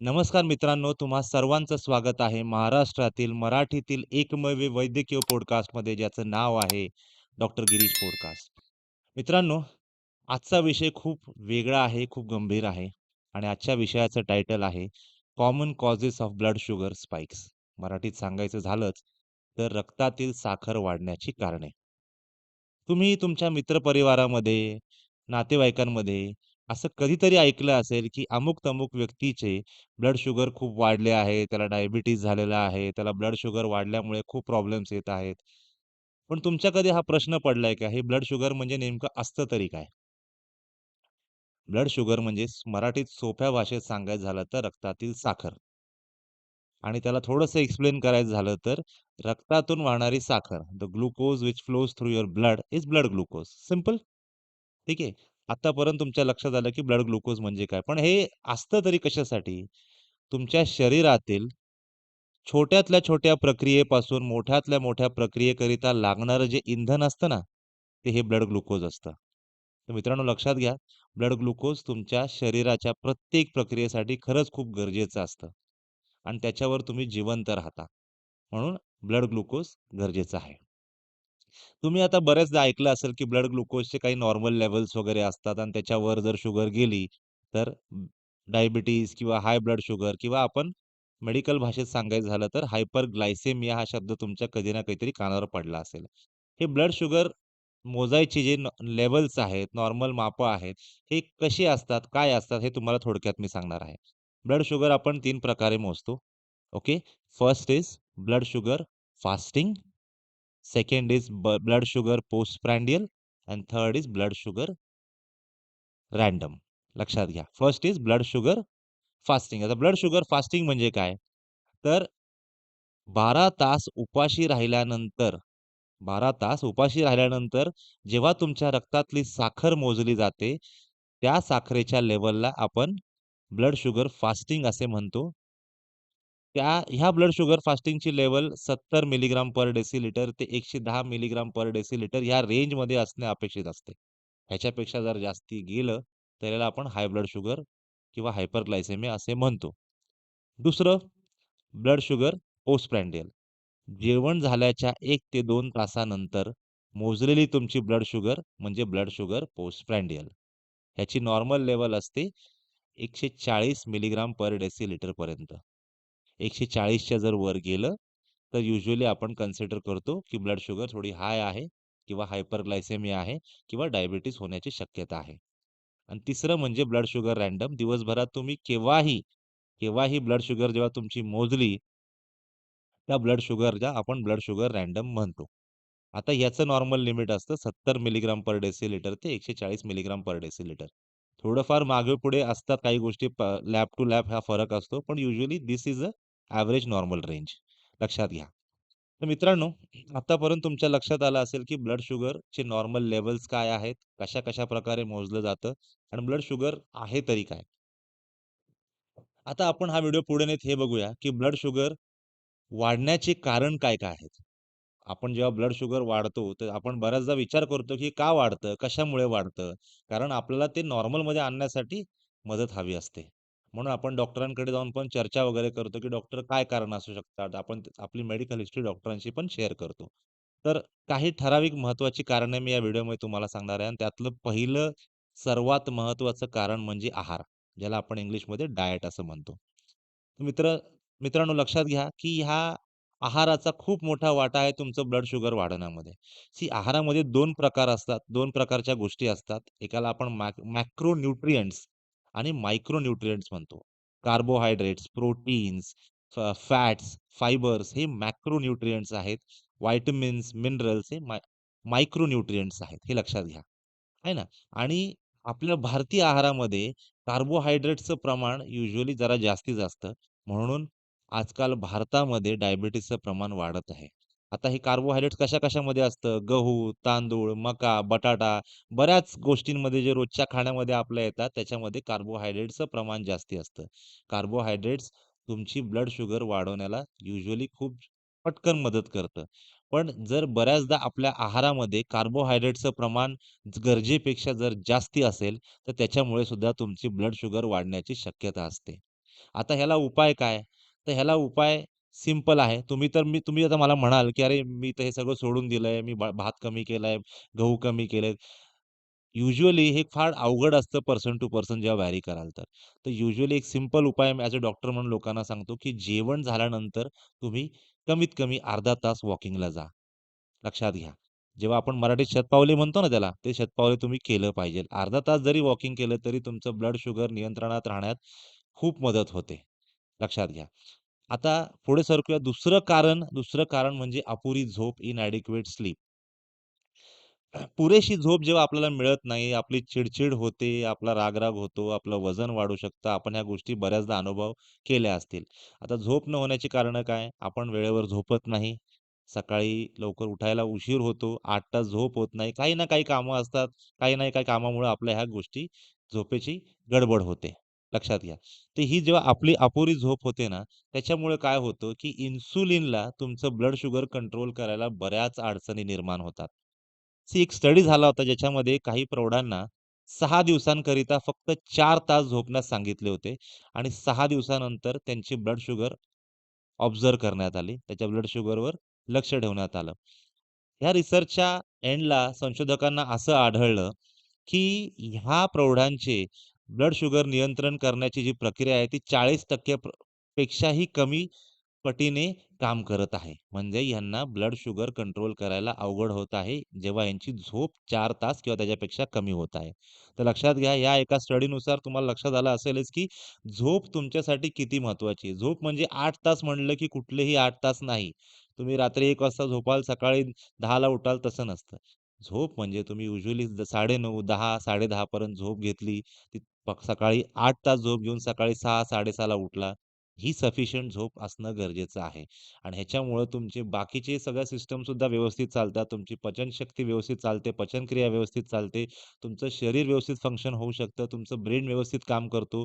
नमस्कार मित्रांनो, तुम्हा सर्वांचं स्वागत आहे महाराष्ट्रातील मराठीतील एकमेव वैद्यकीय पॉडकास्टमध्ये ज्याचं नाव आहे डॉक्टर गिरीश पॉडकास्ट. मित्रांनो, आजचा विषय खूप वेगळा आहे, खूप गंभीर आहे आणि आजच्या विषयाचं टायटल आहे common causes of blood sugar spikes. मराठीत सांगायचं झालंच तर रक्तातील साखर वाढण्याची कारणे. तुम्ही तुमच्या मित्रपरिवारामध्ये, नातेवाईकांमध्ये असं कधीतरी ऐकलं असेल, की अमुक-तमुक व्यक्तीचे ब्लड शुगर खूप वाढले आहे, त्याला डायबिटीज झालेला आहे, त्याला ब्लड शुगर वाढल्यामुळे खूप प्रॉब्लेम्स येत आहेत. पण तुमच्या कधी हा प्रश्न पडलाय का, हे ब्लड शुगर म्हणजे नेमकं असतं तरी काय? ब्लड शुगर म्हणजे स मराठीत सोप्या भाषेत सांगायचं झालं तर रक्तातील साखर. आणि त्याला थोडंसं एक्सप्लेन करायचं झालं तर रक्तातून वाहणारी साखर, the glucose which flows through your blood is blood glucose. Simple. ठीक आहे. आतापर्यंत तुमच्या लक्षात आलं, की ब्लड ग्लुकोज म्हणजे काय? पण हे असतं तरी कशासाठी? तुमच्या शरीरातील छोट्यातल्या छोट्या प्रक्रियेपासून मोठ्यातल्या मोठ्या प्रक्रियेकरिता लागणारं जे इंधन असतं ना, ते हे ब्लड ग्लुकोज असतं. तर मित्रांनो लक्षात घ्या, ब्लड ग्लुकोज तुमच्या शरीराच्या प्रत्येक प्रक्रियेसाठी खरंच खूप गरजेचं असतं आणि त्याच्यावर तुम्ही जिवंत राहता. म्हणून ब्लड ग्लुकोज गरजेचं आहे. तुम्ही आता बऱ्याचदा ऐकलं असेल, की ब्लड ग्लुकोजचे काही नॉर्मल लेव्हल्स वगैरे असतात आणि त्याच्यावर जर शुगर गेली, तर डायबिटीज किंवा हाय ब्लड शुगर किंवा आपण मेडिकल भाषेत सांगायचं झालं तर हायपर ग्लायसेमिया हा शब्द तुमच्या कधी ना काहीतरी कानावर पडला असेल. हे ब्लड शुगर मोजायचे जे लेवल्स आहेत, नॉर्मल मापं आहेत, हे कशी असतात, काय असतात, हे तुम्हाला थोडक्यात मी सांगणार आहे. ब्लड शुगर आपण तीन प्रकारे मोजतो. Okay. First is blood sugar fasting. Second is blood sugar postprandial and third is blood sugar random. लक्षात घ्या. First is blood sugar fasting. आता ब्लड शुगर फास्टिंग म्हणजे काय? तर 12 तास उपाशी राहिल्यानंतर 12 तास उपाशी राहिल्यानंतर जेव्हा तुमच्या रक्तातली साखर मोजली जाते, त्या साखरेच्या लेवलला आपण ब्लड शुगर फास्टिंग असे म्हणतो. त्या ह्या ब्लड शुगर फास्टिंगची लेवल सत्तर मिलीग्राम पर डेसिलिटर ते 110 मिलीग्राम पर डेसिलिटर ह्या रेंजमध्ये असणे अपेक्षित असते. ह्याच्यापेक्षा जर जास्ती गेलं, तर याला आपण हाय ब्लड शुगर किंवा हायपरग्लायसेमिया असे म्हणतो. दुसरं ब्लड शुगर पोस्टप्रँडियल जेवण झाल्याच्या एक ते दोन तासानंतर मोजलेली तुमची ब्लड शुगर म्हणजे ब्लड शुगर पोस्टप्रँडियल ह्याची नॉर्मल लेवल असते 140 मिलीग्राम पर डेसिलिटरपर्यंत एकशे चाळीसच्या जर वर गेलं, तर युजली आपण कन्सिडर करतो, की ब्लड शुगर थोडी हाय आहे किंवा हायपरग्लायसेमिया आहे किंवा डायबिटीस होण्याची शक्यता आहे. आणि तिसरं म्हणजे ब्लड शुगर रॅन्डम दिवसभरात तुम्ही केव्हाही, केव्हाही ब्लड शुगर जेव्हा तुमची मोजली त्या ब्लड शुगरला आपण ब्लड शुगर रॅन्डम म्हणतो. आता याचं नॉर्मल लिमिट असतं 70 मिलीग्राम पर डेसी लिटर ते 140 मिलीग्राम पर डेसी लिटर थोडंफार मागे-पुढे असतात काही गोष्टी प लॅब टू लॅब हा फरक असतो. पण usually this is a average normal range. लक्षात घ्या. तर मित्रांनो, आतापर्यंत तुमच्या लक्षात आलं असेल, की ब्लड शुगरचे नॉर्मल लेवल्स काय आहेत? कशा-कशा प्रकारे मोजलं जातं? आणि ब्लड शुगर आहे तरी काय? आता आपण हा व्हिडिओ पुढे नेत हे बघूया, की ब्लड शुगर वाढण्याचे कारण काय-काय आहेत? आपण जेव्हा ब्लड शुगर वाढतो, तर आपण बऱ्याचदा विचार करतो, की का वाढतं? कशामुळे वाढतं? कारण आपल्याला ते नॉर्मलमध्ये आणण्यासाठी मदत हवी असते. म्हणून आपण डॉक्टरांकडे जाऊन पण चर्चा वगैरे करतो, की डॉक्टर काय कारण असू शकतात? आपण आपली मेडिकल हिस्ट्री डॉक्टरांशी पण शेअर करतो. तर काही ठराविक महत्त्वाची कारणे मी या व्हिडिओमध्ये तुम्हाला सांगणार आहे आणि त्यातलं पहिलं सर्वात महत्त्वाचं कारण म्हणजे आहार. ज्याला आपण इंग्लिशमध्ये डायट असं म्हणतो. मित्र मित्रांनो लक्षात घ्या, की ह्या आहाराचा खूप मोठा वाटा आहे तुमचं ब्लड शुगर वाढवण्यामध्ये. सी आहारामध्ये 2 प्रकार असतात. 2 प्रकारच्या गोष्टी असतात. एकाला आपण मॅक मॅक्रोन्यूट्रिएंट्स आणि मायक्रोन्यूट्रियंट्स म्हणतो. कार्बोहायड्रेट्स, प्रोटीन्स, फॅट्स, फायबर्स हे मॅक्रोन्यूट्रियंट्स आहेत. व्हायटमिन्स मिनरल्स हे मायक्रो न्यूट्रिएंट्स आहेत. हे लक्षात घ्या. आहे ना? आणि आपल्या भारतीय आहारामध्ये कार्बोहायड्रेट्सचं प्रमाण युजली जरा जास्तीच असतं. म्हणून आजकाल भारतामध्ये डायबिटीजचं प्रमाण वाढत आहे. आता हे कार्बोहायड्रेट्स कशा-कशामध्ये असतं? गहू, तांदूळ, मका, बटाटा बऱ्याच गोष्टींमध्ये जे रोजच्या खाण्यामध्ये आपल्या येतात, त्याच्यामध्ये कार्बोहायड्रेटचं प्रमाण जास्ती असतं. कार्बोहायड्रेट्स तुमची ब्लड शुगर वाढवण्याला युजली खूप पटकन मदत करतं. पण जर बऱ्याचदा आपल्या आहारामध्ये कार्बोहायड्रेटचं प्रमाण गरजेपेक्षा जर जास्ती असेल, तर त्याच्यामुळे सुद्धा तुमची ब्लड शुगर वाढण्याची शक्यता असते. आता ह्याला उपाय काय? तर ह्याला उपाय सिंपल आहे. तुम्ही तर मी तुम्ही आता मला म्हणाल, की "अरे, मी तर हे सगळं सोडून दिलंय. मी भा भात कमी केलाय, गहू कमी केलेत." युजली हे फार अवघड असतं पर्सन टू पर्सन जेव्हा व्हॅरी कराल तर. तर युजली एक सिंपल उपाय ॲज अ डॉक्टर म्हणून लोकांना सांगतो, की जेवण झाल्यानंतर तुम्ही कमीत कमी अर्धा तास वॉकिंगला जा. लक्षात घ्या. जेव्हा आपण मराठीत शतपावली म्हणतो ना त्याला, ते शतपावली तुम्ही केलं पाहिजे. अर्धा तास जरी वॉकिंग केलं तरी तुमचं ब्लड शुगर नियंत्रणात राहण्यात खूप मदत होते. लक्षात घ्या. आता पुढे सरकूया. दुसरं कारण दुसरं कारण म्हणजे अपुरी झोप, इन ॲडिक्युएट स्लीप. पुरेशी झोप जेव्हा आपल्याला मिळत नाही, आपली चिडचिड होते, आपला राग-राग होतो, आपलं वजन वाढू शकतं. आपण ह्या गोष्टी बऱ्याचदा अनुभव केल्या असतील. आता झोप न होण्याची कारणं काय? आपण वेळेवर झोपत नाही. सकाळी लवकर उठायला उशीर होतो. आठ तास झोप होत नाही. काही ना काही कामं असतात. काही ना काही कामामुळे आपल्या ह्या गोष्टी झोपेची गडबड होते. लक्षात घ्या. तर ही जेव्हा आपली अपुरी झोप होते ना, त्याच्यामुळे काय होतं, की इन्सुलिनला तुमचं ब्लड शुगर कंट्रोल करायला बऱ्याच अडचणी निर्माण होतात. सी एक स्टडी झाला होता ज्याच्यामध्ये काही प्रौढांना सहा दिवसांकरिता फक्त चार तास झोपण्यास सांगितले होते आणि सहा दिवसानंतर त्यांची ब्लड शुगर ऑब्झर्व्ह करण्यात आली. त्याच्या ब्लड शुगरवर लक्ष ठेवण्यात आलं. ह्या रिसर्चच्या एंडला संशोधकांना असं आढळलं, की ह्या प्रौढांचे ब्लड शुगर नियंत्रण करण्याची जी प्रक्रिया आहे ती चाळीस टक्के पेक्षाही कमी पटीने काम करत आहे. म्हणजे यांना ब्लड शुगर कंट्रोल करायला अवघड होत आहे, जेव्हा यांची झोप चार तास किंवा त्याच्यापेक्षा कमी होत आहे. तर लक्षात घ्या, या एका स्टडीनुसार तुम्हाला लक्षात आलं असेलच, की झोप तुमच्यासाठी किती महत्वाची आहे. झोप म्हणजे आठ तास म्हणलं, की कुठलेही आठ तास नाही. तुम्ही रात्री एक वाजता झोपाल, सकाळी 10ला उठाल तसं नसतं. झोप म्हणजे तुम्ही युजुअली 9:30, 10, 10:30 पर्यंत झोप घेतली, ती सकाळी 8 तास झोप घेऊन सकाळी 6, 6:30ला उठला. ही सफिशियंट झोप असणं गरजेचं आहे आणि ह्याच्यामुळं तुमचे बाकीचे सगळ्या सिस्टम सुद्धा व्यवस्थित चालतात. तुमची पचनशक्ती व्यवस्थित चालते, पचनक्रिया व्यवस्थित चालते, तुमचं शरीर व्यवस्थित फंक्शन होऊ शकतं, तुमचं ब्रेन व्यवस्थित काम करतो.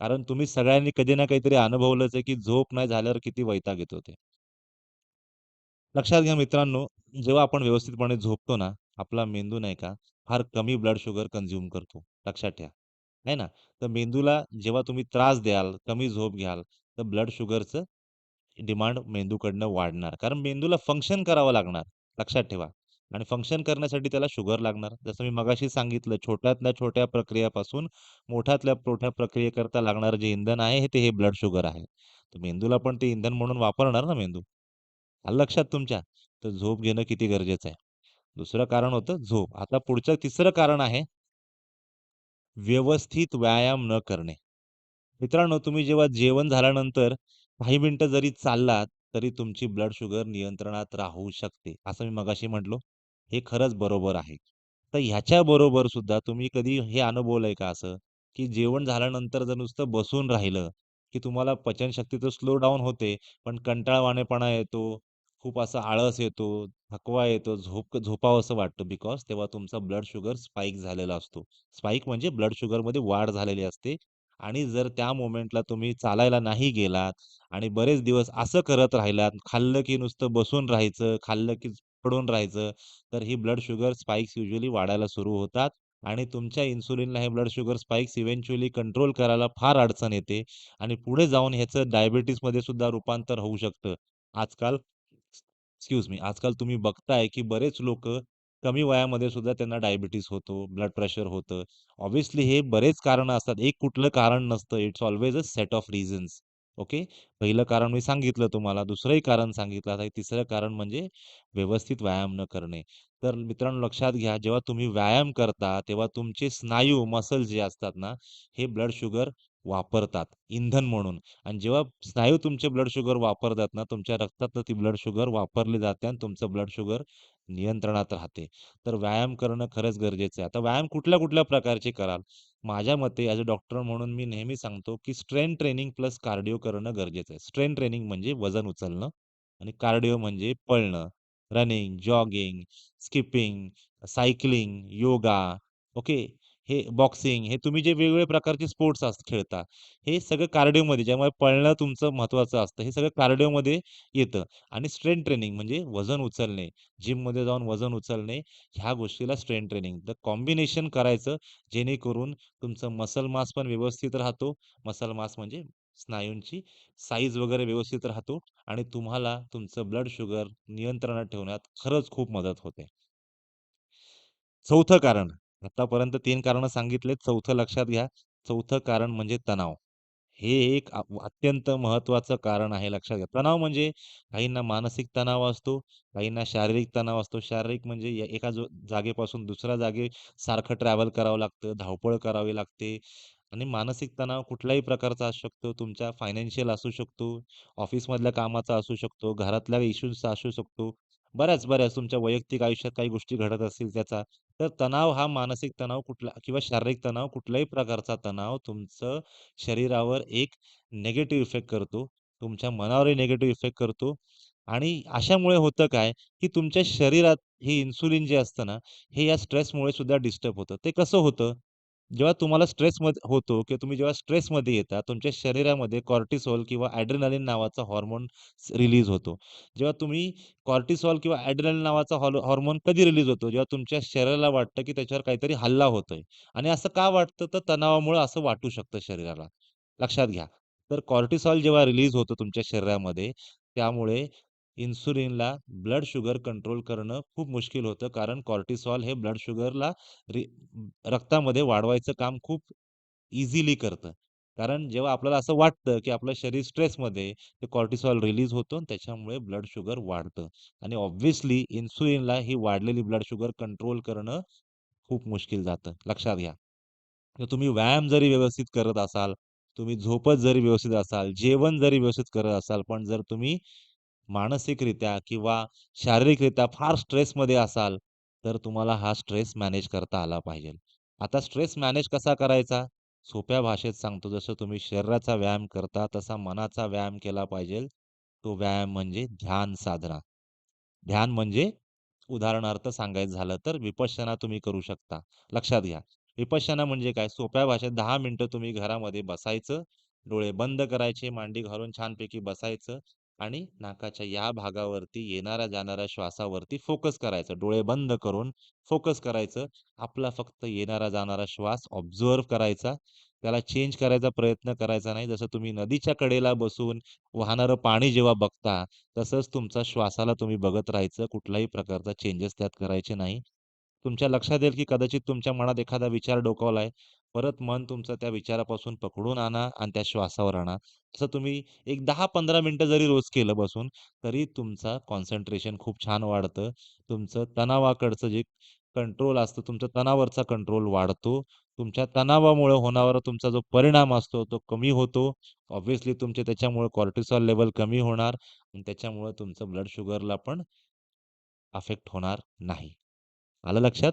कारण तुम्ही सगळ्यांनी कधी ना काहीतरी अनुभवलंच आहे, की झोप नाही झाल्यावर किती वैताग येतो ते. लक्षात घ्या मित्रांनो, जेव्हा आपण व्यवस्थितपणे झोपतो ना, आपला मेंदू नाही का, फार कमी ब्लड शुगर कंझ्युम करतो. लक्षात ठेवा. आहे ना? तर मेंदूला जेव्हा तुम्ही त्रास द्याल, कमी झोप घ्याल, तर ब्लड शुगरचं डिमांड मेंदूकडनं वाढणार. कारण मेंदूला फंक्शन करावं लागणार. लक्षात ठेवा. आणि फंक्शन करण्यासाठी त्याला शुगर लागणार. जसं मी मगाशी सांगितलं, छोट्यातल्या छोट्या प्रक्रियापासून मोठ्यातल्या मोठ्या प्रक्रियेकरता लागणारं जे इंधन आहे, हे ते हे ब्लड शुगर आहे. तर मेंदूला पण ते इंधन म्हणून वापरणार ना मेंदू. लक्षात तुमच्या? तर झोप घेणं किती गरजेचं आहे. दुसरं कारण होतं झोप. आता पुढचं तिसरं कारण आहे व्यवस्थित व्यायाम न करणे. मित्रांनो, तुम्ही जेव्हा जेवण झाल्यानंतर काही मिनिटं जरी चाललात, तरी तुमची ब्लड शुगर नियंत्रणात राहू शकते. असं मी मगाशी म्हटलो. हे खरंच बरोबर आहे. तर ह्याच्याबरोबर सुद्धा तुम्ही कधी हे अनुभवलंय का असं, की जेवण झाल्यानंतर जर नुसतं बसून राहिलं, की तुम्हाला पचनशक्ती तर स्लो डाउन होते, पण कंटाळवाणेपणा येतो, खूप असा आळस येतो, थकवा येतो, झोप झोपावसं वाटतं बिकॉज तेव्हा तुमचा ब्लड शुगर स्पाइक झालेला असतो. स्पाइक म्हणजे ब्लड शुगरमध्ये वाढ झालेली असते आणि जर त्या मोमेंटला तुम्ही चालायला नाही गेलात आणि बरेच दिवस असं करत राहिलात, खाल्लं की नुसतं बसून राहायचं, खाल्लं की पडून राहायचं, तर ही ब्लड शुगर स्पाईक्स युजली वाढायला सुरू होतात आणि तुमच्या इन्सुलिनला हे blood sugar spikes eventually control करायला फार अडचण येते आणि पुढे जाऊन ह्याचं डायबिटीसमध्ये सुद्धा रूपांतर होऊ शकतं. आजकाल एक्सक्यूज मी, आजकाल तुम्ही बघताय, की बरेच लोकं कमी वयामध्ये सुद्धा त्यांना डायबिटीज होतो, ब्लड प्रेशर होतं. ऑब्व्हियसली हे बरेच कारणं असतात. एक कुठलं कारण नसतं. It's always a set of reasons. Okay. पहिलं कारण मी सांगितलं तुम्हाला. दुसरंही कारण सांगितलं. आता तिसरं कारण म्हणजे व्यवस्थित व्यायाम न करणे. तर मित्रांनो लक्षात घ्या, जेव्हा तुम्ही व्यायाम करता, तेव्हा तुमचे स्नायू, मसल्स जे असतात ना, हे ब्लड शुगर वापरतात इंधन म्हणून आणि जेव्हा स्नायू तुमचे ब्लड शुगर वापरतात ना, तुमच्या रक्तातलं ती ब्लड शुगर वापरली जाते आणि तुमचं ब्लड शुगर नियंत्रणात राहते. तर व्यायाम करणं खरंच गरजेचं आहे. आता व्यायाम कुठल्या-कुठल्या प्रकारचे कराल? माझ्या मते ॲज अ डॉक्टर म्हणून मी नेहमी सांगतो, की स्ट्रेंथ ट्रेनिंग प्लस कार्डिओ करणं गरजेचं आहे. स्ट्रेंथ ट्रेनिंग म्हणजे वजन उचलणं आणि कार्डिओ म्हणजे पळणं, running, jogging, skipping, cycling, yoga, okay. हे बॉक्सिंग हे तुम्ही जे वेगवेगळे प्रकारचे स्पोर्ट्स अस खेळता, हे सगळं कार्डिओमध्ये ज्यामुळे पळणं तुमचं महत्त्वाचं असतं. हे सगळं कार्डिओमध्ये येतं आणि स्ट्रेंथ ट्रेनिंग म्हणजे वजन उचलणे, जिममध्ये जाऊन वजन उचलणे, ह्या गोष्टीला स्ट्रेंथ ट्रेनिंग. तर कॉम्बिनेशन करायचं जेणेकरून तुमचं मसल मास पण व्यवस्थित राहतो. मसल मास म्हणजे स्नायूंची साईज वगैरे व्यवस्थित राहतो आणि तुम्हाला तुमचं ब्लड शुगर नियंत्रणात ठेवण्यात खरंच खूप मदत होते. चौथं कारण, आतापर्यंत तीन कारणं सांगितले चौथं लक्षात घ्या. चौथं कारण म्हणजे तणाव. हे एक अत्यंत महत्त्वाचं कारण आहे लक्षात घ्या. तणाव म्हणजे काहींना मानसिक तणाव असतो, काहींना शारीरिक तणाव असतो. शारीरिक म्हणजे एका जागेपासून दुसऱ्या जागे सारखं ट्रॅव्हल करावं लागतं, धावपळ करावी लागते आणि मानसिक तणाव कुठल्याही प्रकारचा असू शकतो. तुमच्या फायनान्शियल असू शकतो, ऑफिसमधल्या कामाचा असू शकतो, घरातल्या इश्यूजचा असू शकतो. बऱ्याच, बऱ्याच तुमच्या वैयक्तिक आयुष्यात काही गोष्टी घडत असतील त्याचा. तर तणाव हा मानसिक तणाव कुठला किंवा शारीरिक तणाव कुठल्याही प्रकारचा तणाव तुमचं शरीरावर एक निगेटिव्ह इफेक्ट करतो. तुमच्या मनावरही निगेटिव्ह इफेक्ट करतो आणि अशामुळे होतं काय, की तुमच्या शरीरात हे इन्सुलिन जे असतं ना, हे या स्ट्रेसमुळे सुद्धा डिस्टर्ब होतं. ते कसं होतं? जेव्हा तुम्हाला स्ट्रेसमध्ये होतो किंवा तुम्ही जेव्हा स्ट्रेसमध्ये येता, तुमच्या शरीरामध्ये कॉर्टिसॉल किंवा ॲड्रेनालिन नावाचा हॉर्मोन रिलीज होतो. जेव्हा तुम्ही कॉर्टिसॉल किंवा ॲड्रेनालिन नावाचा हॉल हॉर्मोन कधी रिलीज होतो? जेव्हा तुमच्या शरीराला वाटतं, की त्याच्यावर काहीतरी हल्ला होतोय आणि असं का वाटतं? तर तणावामुळं असं वाटू शकतं शरीराला. लक्षात घ्या. तर कॉर्टिसॉल जेव्हा रिलीज होतो तुमच्या शरीरामध्ये, त्यामुळे इन्सुलिनला ब्लड शुगर कंट्रोल करणं खूप मुश्किल होतं. कारण कॉर्टिसॉल हे ब्लड शुगरला रि रक्तामध्ये वाढवायचं काम खूप इझिली करतं. कारण जेव्हा आपल्याला असं वाटतं, की आपलं शरीर स्ट्रेसमध्ये आहे, ते कॉर्टिसॉल रिलीज होतो आणि त्याच्यामुळे ब्लड शुगर वाढतं आणि ऑब्व्हियसली इन्सुलिनला ही वाढलेली ब्लड शुगर कंट्रोल करणं खूप मुश्किल जातं. लक्षात घ्या. तर तुम्ही व्यायाम जरी व्यवस्थित करत असाल, तुम्ही झोपत जरी व्यवस्थित असाल, जेवण जरी व्यवस्थित करत असाल, पण जर तुम्ही मानसिकरित्या किंवा शारीरिकरित्या फार स्ट्रेसमध्ये असाल, तर तुम्हाला हा स्ट्रेस मॅनेज करता आला पाहिजे. आता स्ट्रेस मॅनेज कसा करायचा? सोप्या भाषेत सांगतो, जसं तुम्ही शरीराचा व्यायाम करता, तसा मनाचा व्यायाम केला पाहिजे. तो व्यायाम म्हणजे ध्यान साधना. ध्यान म्हणजे उदाहरणार्थ सांगायचं झालं तर विपश्यना तुम्ही करू शकता. लक्षात घ्या. विपश्यना म्हणजे काय? सोप्या भाषेत दहा मिनिटं तुम्ही घरामध्ये बसायचं, डोळे बंद करायचे, मांडी घालून छानपैकी बसायचं आणि नाकाच्या या भागावरती येणाऱ्या-जाणाऱ्या श्वासावरती फोकस करायचं. डोळे बंद करून फोकस करायचं. आपला फक्त येणारा-जाणारा श्वास ऑब्झर्व्ह करायचा. त्याला चेंज करायचा प्रयत्न करायचा नाही. जसं तुम्ही नदीच्या कडेला बसून वाहणारं पाणी जेव्हा बघता, तसंच तुमचा श्वासाला तुम्ही बघत राहायचं. कुठल्याही प्रकारचा चेंजेस त्यात करायचे नाही. तुमच्या लक्षात येईल, की कदाचित तुमच्या मनात एखादा विचार डोकावलाय. परत मन तुमचं त्या विचारापासून पकडून आणा आणि त्या श्वासावर आणा. असं तुम्ही एक 10-15 मिनिटं जरी रोज केलं बसून, तरी तुमचा कॉन्सन्ट्रेशन खूप छान वाढतं. तुमचं तणावाकडचं जे कंट्रोल असतं, तुमचा तणावरचा कंट्रोल वाढतो. तुमच्या तणावामुळे होणारा तुमचा जो परिणाम असतो, तो कमी होतो. ऑब्व्हियसली तुमचे त्याच्यामुळे कॉर्टिसॉल लेवल कमी होणार आणि त्याच्यामुळे तुमचं ब्लड शुगरला पण अफेक्ट होणार नाही. आलं लक्षात?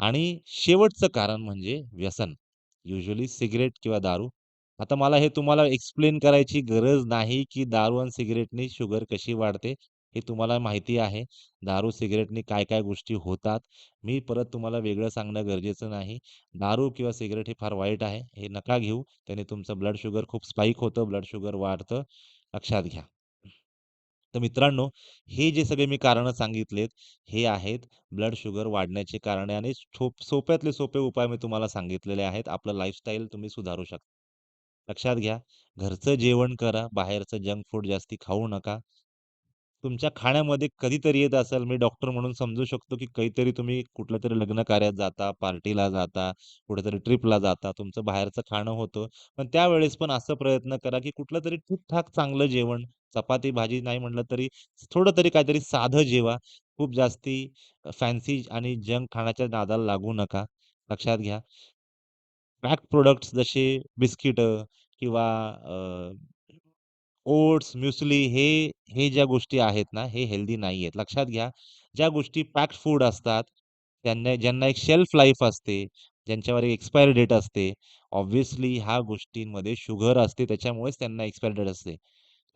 आणि शेवटचं कारण म्हणजे व्यसन. युजली सिगरेट किंवा दारू. आता मला हे तुम्हाला एक्सप्लेन करायची गरज नाही, की दारू आणि सिगरेटनी शुगर कशी वाढते. हे तुम्हाला माहिती आहे. दारू, सिगरेटनी काय-काय गोष्टी होतात. मी परत तुम्हाला वेगळं सांगणं गरजेचं नाही. दारू किंवा सिगरेट हे फार वाईट आहे. हे नका घेऊ. त्याने तुमचं ब्लड शुगर खूप स्पाईक होतं, ब्लड शुगर वाढतं. लक्षात घ्या. तर मित्रांनो, हे जे सगळे मी कारणं सांगितलेत, हे आहेत ब्लड शुगर वाढण्याचे कारणे आणि सोप सोप्यातले सोपे उपाय मी तुम्हाला सांगितलेले आहेत. आपलं लाईफस्टाईल तुम्ही सुधारू शकता. लक्षात घ्या, घरचं जेवण करा, बाहेरचं जंक फूड जास्ती खाऊ नका. तुमच्या खाण्यामध्ये कधीतरी येत असेल, मी डॉक्टर म्हणून समजू शकतो, की काहीतरी तुम्ही कुठल्यातरी लग्न कार्यात जाता, पार्टीला जाता, कुठेतरी ट्रिपला जाता, तुमचं बाहेरचं खाणं होतं. पण त्यावेळेस पण असं प्रयत्न करा, की कुठलंतरी ठीक-ठाक चांगलं जेवण, चपाती भाजी नाही म्हटलं तरी थोडं तरी काहीतरी साधं जेवा. खूप जास्ती फॅन्सी आणि जंक खाण्याच्या नादाला लागू नका. लक्षात घ्या. पॅक प्रोडक्ट्स जसे बिस्किटं किंवा ओट्स, म्युस्ली हे हे ज्या गोष्टी आहेत ना, हे हेल्दी नाहीयेत. लक्षात घ्या. ज्या गोष्टी पॅक्ड फूड असतात, त्यांना ज्यांना एक शेल्फ लाईफ असते, ज्यांच्यावर एक एक्सपायरी डेट असते, ऑब्व्हियसली ह्या गोष्टींमध्ये शुगर असते. त्याच्यामुळेच त्यांना एक्सपायरी डेट असते.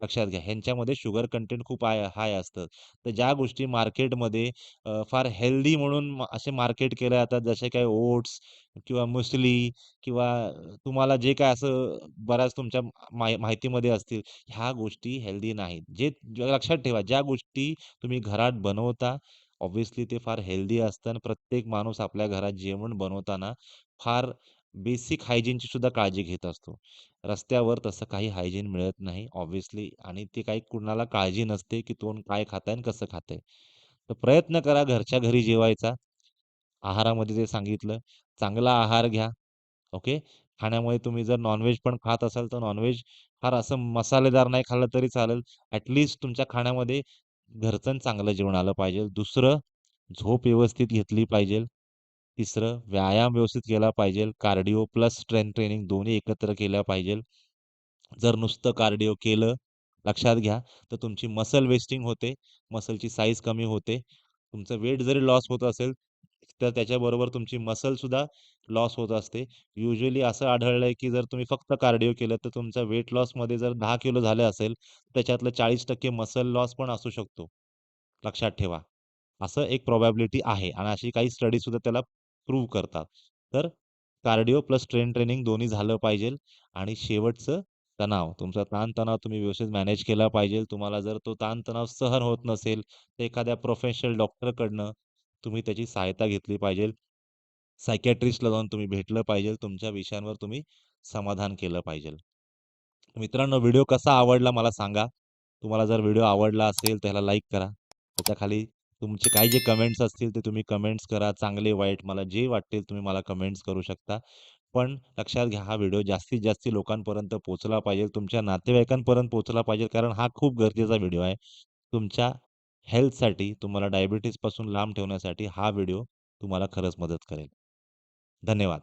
लक्षात घ्या. ह्यांच्यामध्ये शुगर कंटेंट खूप हाय हाय असतं. तर ज्या गोष्टी मार्केटमध्ये अ, फार हेल्दी म्हणून असे मार्केट केल्या जातात, जसे काही ओट्स किंवा मुसली किंवा तुम्हाला जे काय असं बऱ्याच तुमच्या माहि माहितीमध्ये असतील, ह्या गोष्टी हेल्दी नाहीत. जे लक्षात ठेवा, ज्या गोष्टी तुम्ही घरात बनवता, ऑब्व्हियसली ते फार हेल्दी असतं आणि प्रत्येक माणूस आपल्या घरात जेवण बनवताना फार बेसिक हायजीनची सुद्धा काळजी घेत असतो. रस्त्यावर तसं काही हायजीन मिळत नाही ऑब्व्हियसली आणि ते काही कुणाला काळजी नसते, की कोण काय खातंय आणि कसं खातंय. तर प्रयत्न करा घरच्या घरी जेवायचा. आहारामध्ये ते सांगितलं. चांगला आहार घ्या. ओके. खाण्यामुळे तुम्ही जर नॉनव्हेज पण खात असाल, तर नॉनव्हेज फार असं मसालेदार नाही खाल्लं तरी चालेल. ॲटलिस्ट तुमच्या खाण्यामध्ये घरचं आणि चांगलं जेवण आलं पाहिजे. दुसरं, झोप व्यवस्थित घेतली पाहिजे. तिसरं, व्यायाम व्यवस्थित केला पाहिजे. कार्डिओ प्लस स्ट्रेंथ ट्रेनिंग दोन्ही एकत्र केल्या पाहिजे. जर नुसतं कार्डिओ केलं, लक्षात घ्या, तर तुमची मसल वेस्टिंग होते. मसलची साईज कमी होते. तुमचं वेट जरी लॉस होत असेल, तर त्याच्याबरोबर तुमची मसलसुद्धा लॉस होत असते. युजली असं आढळलं आहे की जर तुम्ही फक्त कार्डिओ केलं, तर तुमचा वेट लॉसमध्ये जर दहा किलो झाले असेल, त्याच्यातलं 40% मसल लॉस पण असू शकतो. लक्षात ठेवा. असं एक प्रोबॅबिलिटी आहे आणि अशी काही स्टडीसुद्धा त्याला प्रूव्ह करतात. तर कार्डिओ प्लस स्ट्रेंथ ट्रेनिंग दोन्ही झालं पाहिजे आणि शेवटचं तणाव. तुमचा ताणतणाव तुम्ही व्यवस्थित मॅनेज केला पाहिजे. तुम्हाला जर तो ताणतणाव सहन होत नसेल, तर एखाद्या प्रोफेशनल डॉक्टरकडनं तुम्ही त्याची सहायता घेतली पाहिजे. सायकॅट्रिस्टला जाऊन तुम्ही भेटलं पाहिजे. तुमच्या विषयांवर तुम्ही समाधान केलं पाहिजे. मित्रांनो, व्हिडिओ कसा आवडला मला सांगा. तुम्हाला जर व्हिडिओ आवडला असेल, तर ह्याला लाईक करा. त्याच्याखाली तुमचे काही जे कमेंट्स असतील, ते तुम्ही कमेंट्स करा. चांगले, वाईट मला जे वाटतील तुम्ही मला कमेंट्स करू शकता. पण लक्षात घ्या, हा व्हिडिओ जास्तीत जास्त लोकांपर्यंत पोहोचला पाहिजे. तुमच्या नातेवाईकांपर्यंत पोहोचला पाहिजे, कारण हा खूप गरजेचा व्हिडिओ आहे. तुमच्या हेल्थसाठी, तुम्हाला डायबिटीजपासून लांब ठेवण्यासाठी हा व्हिडिओ तुम्हाला खरंच मदत करेल. धन्यवाद.